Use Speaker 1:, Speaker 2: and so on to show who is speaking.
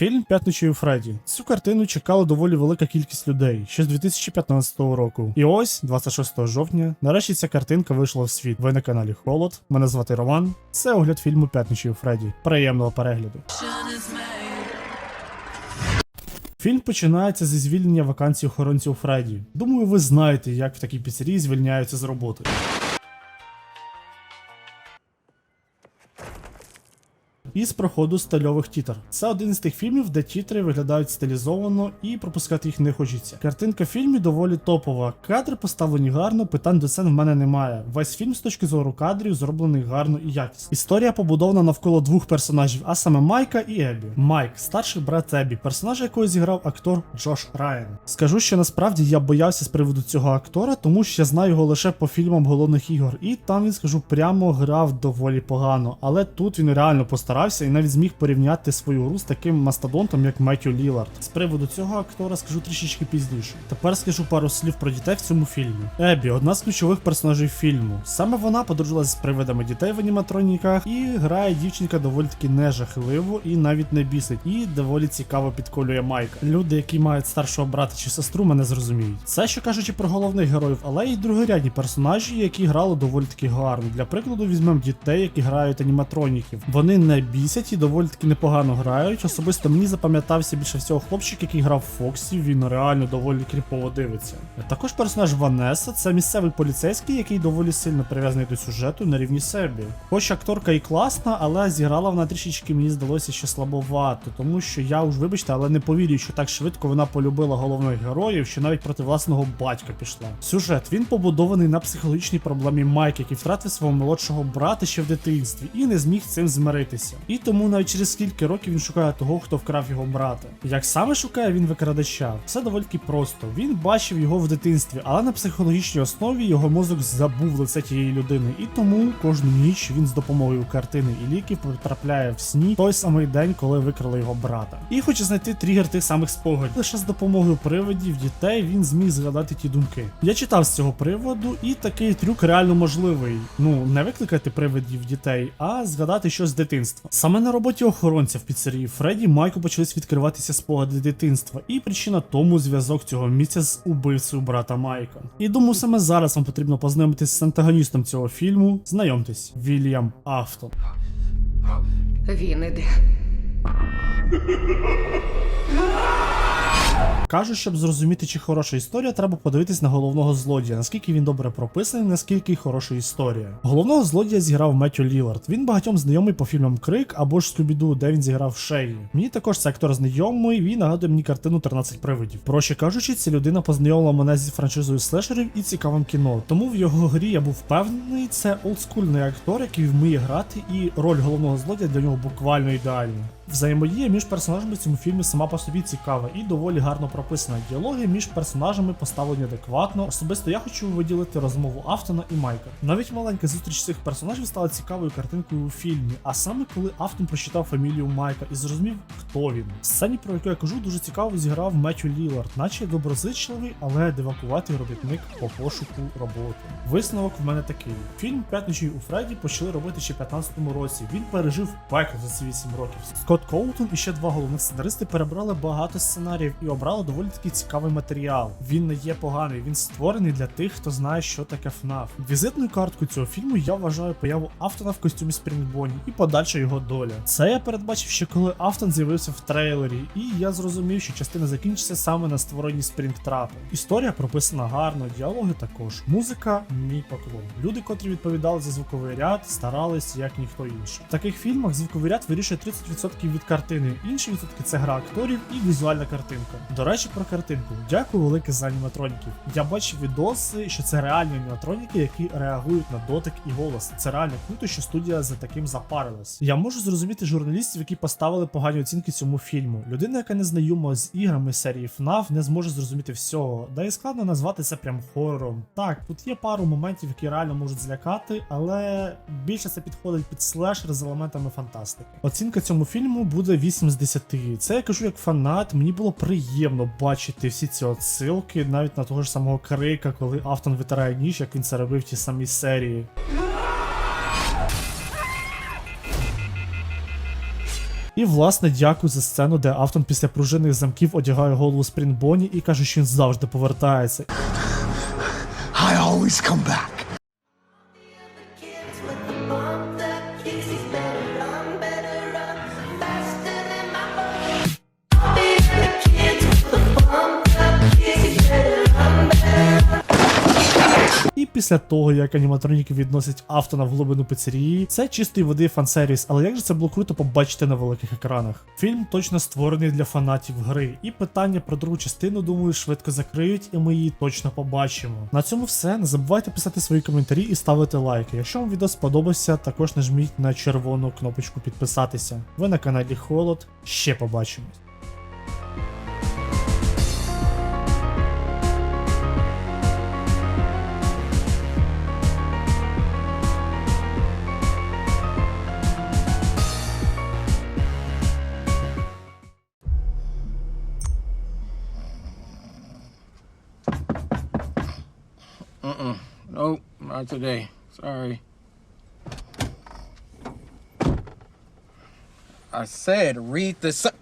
Speaker 1: Фільм П'ятничий у Фредді. Цю картину чекала доволі велика кількість людей ще з 2015 року. І ось, 26 жовтня, нарешті ця картинка вийшла в світ. Ви на каналі Холод. Мене звати Роман. Це огляд фільму П'ятничий у Фредді. Приємного перегляду. Фільм починається зі звільнення вакансій охоронців Фредді. Думаю, ви знаєте, як в такій піцерії звільняються з роботи. Із проходу стальових тітр. Це один з тих фільмів, де тітри виглядають стилізовано і пропускати їх не хочеться. Картинка в фільмі доволі топова. Кадри поставлені гарно, питань до сцен в мене немає. Весь фільм з точки зору кадрів зроблений гарно і якісно. Історія побудована навколо двох персонажів, а саме Майка і Ебі. Майк, старший брат Ебі, персонажа якого зіграв актор Джош Райан. Скажу, що насправді я боявся з приводу цього актора, тому що я знаю його лише по фільмам головних ігор, і там він скажу прямо грав доволі погано. Але тут він реально постарався і навіть зміг порівняти свою гру з таким мастодонтом, як Меттю Лілард. З приводу цього актора скажу трішечки пізніше. Тепер скажу пару слів про дітей в цьому фільмі. Ебі одна з ключових персонажів фільму. Саме вона подружилася з привидами дітей в аніматроніках і грає дівчинка доволі таки нежахливо і навіть не бісить, і доволі цікаво підколює Майка. Люди, які мають старшого брата чи сестру, мене зрозуміють. Це що кажучи про головних героїв, але й другорядні персонажі, які грали доволі таки гарно. Для прикладу, візьмемо дітей, які грають аніматроніків. Вони не бісять і доволі таки непогано грають. Особисто мені запам'ятався більше всього хлопчик, який грав Фоксі. Він реально доволі кріпово дивиться. Також персонаж Ванеса це місцевий поліцейський, який доволі сильно прив'язаний до сюжету на рівні себе. Хоч акторка і класна, але зіграла вона трішечки, мені здалося, що слабовато, тому що я уж вибачте, але не повірю, що так швидко вона полюбила головних героїв, що навіть проти власного батька пішла. Сюжет він побудований на психологічній проблемі Майк, який втратив свого молодшого брата ще в дитинстві і не зміг цим змиритися. І тому навіть через скільки років він шукає того, хто вкрав його брата. Як саме шукає він викрадача? Все доволі просто. Він бачив його в дитинстві, але на психологічній основі його мозок забув лице тієї людини, і тому кожну ніч він з допомогою картини і ліків потрапляє в сні той самий день, коли викрали його брата. І хоче знайти тригер тих самих спогадів. Лише з допомогою привидів дітей він зміг згадати ті думки. Я читав з цього приводу, і такий трюк реально можливий. Ну не викликати привидів дітей, а згадати щось з дитинства. Саме на роботі охоронця в піцерії Фредді Майку почались відкриватися спогади дитинства, і причина тому зв'язок цього місця з убивцею брата Майка. І думаю, саме зараз вам потрібно познайомитись з антагоністом цього фільму. Знайомтесь, Вільям Автон.
Speaker 2: Він іде.
Speaker 1: Кажуть, щоб зрозуміти, чи хороша історія, треба подивитись на головного злодія, наскільки він добре прописаний, наскільки хороша історія. Головного злодія зіграв Меттю Лілард. Він багатьом знайомий по фільмам Крик або ж Скубіду, де він зіграв Шеї. Мені також цей актор знайомий, він нагадує мені картину 13 привидів. Проще кажучи, ця людина познайомила мене зі франшизою слешерів і цікавим кіно. Тому в його грі я був впевнений, це олдскульний актор, який вміє грати, і роль головного злодія для нього буквально ідеальна. Взаємодія між персонажами в цьому фільмі сама по собі цікава і доволі гарно прописана. Діалоги між персонажами поставлені адекватно. Особисто я хочу виділити розмову Автона і Майка. Навіть маленька зустріч цих персонажів стала цікавою картинкою у фільмі. А саме коли Автон прочитав фамілію Майка і зрозумів, хто він. В сцені, про яку я кажу, дуже цікаво зіграв Меттю Лілард, наче доброзичливий, але дивакуватий робітник по пошуку роботи. Висновок в мене такий: фільм П'ятничий у Фредді почали робити ще в 15-му році. Він пережив пекло за ці 8 років. Скотт Коутон і ще два головних сценаристи перебрали багато сценаріїв і обрали доволі такий цікавий матеріал. Він не є поганий, він створений для тих, хто знає, що таке ФНАФ. Візитною карткою цього фільму я вважаю появу Автона в костюмі Спрінгбоні і подальша його доля. Це я передбачив ще коли Автон з'явився в трейлері, і я зрозумів, що частина закінчиться саме на створенні Спрінгтрапу. Історія прописана гарно, діалоги також. Музика мій поклон. Люди, котрі відповідали за звуковий ряд, старались як ніхто інший. В таких фільмах звуковий ряд вирішує 30% від картини, інші відсотки це гра акторів і візуальна картинка. До речі, про картинку. Дякую велике за аніматроніків. Я бачив відоси, що це реальні аніматроніки, які реагують на дотик і голос. Це реально круто, що студія за таким запарилась. Я можу зрозуміти журналістів, які поставили погані оцінки цьому фільму. Людина, яка не знайома з іграми серії FNAF, не зможе зрозуміти всього. Да і складно назвати це прям хорором. Так, тут є пару моментів, які реально можуть злякати, але більше це підходить під слешер з елементами фантастики. Оцінка цьому фільму буде 8 з 10. Це я кажу як фанат. Мені було приємно бачити всі ці отсилки, навіть на того ж самого крика, коли Автон витирає ніж, як він це робив в тій самій серії. І власне дякую за сцену, де Автон після пружинних замків одягає голову Спрінг Бонні і каже, що він завжди повертається.
Speaker 3: I always come back.
Speaker 1: Після того, як аніматроніки відносять Автона в глибину піцерії, це чистої води фансервіс, але як же це було круто побачити на великих екранах. Фільм точно створений для фанатів гри, і питання про другу частину, думаю, швидко закриють, і ми її точно побачимо. На цьому все. Не забувайте писати свої коментарі і ставити лайки. Якщо вам відео сподобався, також нажміть на червону кнопочку підписатися. Ви на каналі Холод. Ще побачимось. Uh-uh.
Speaker 4: Nope, not today. Sorry. I said read the.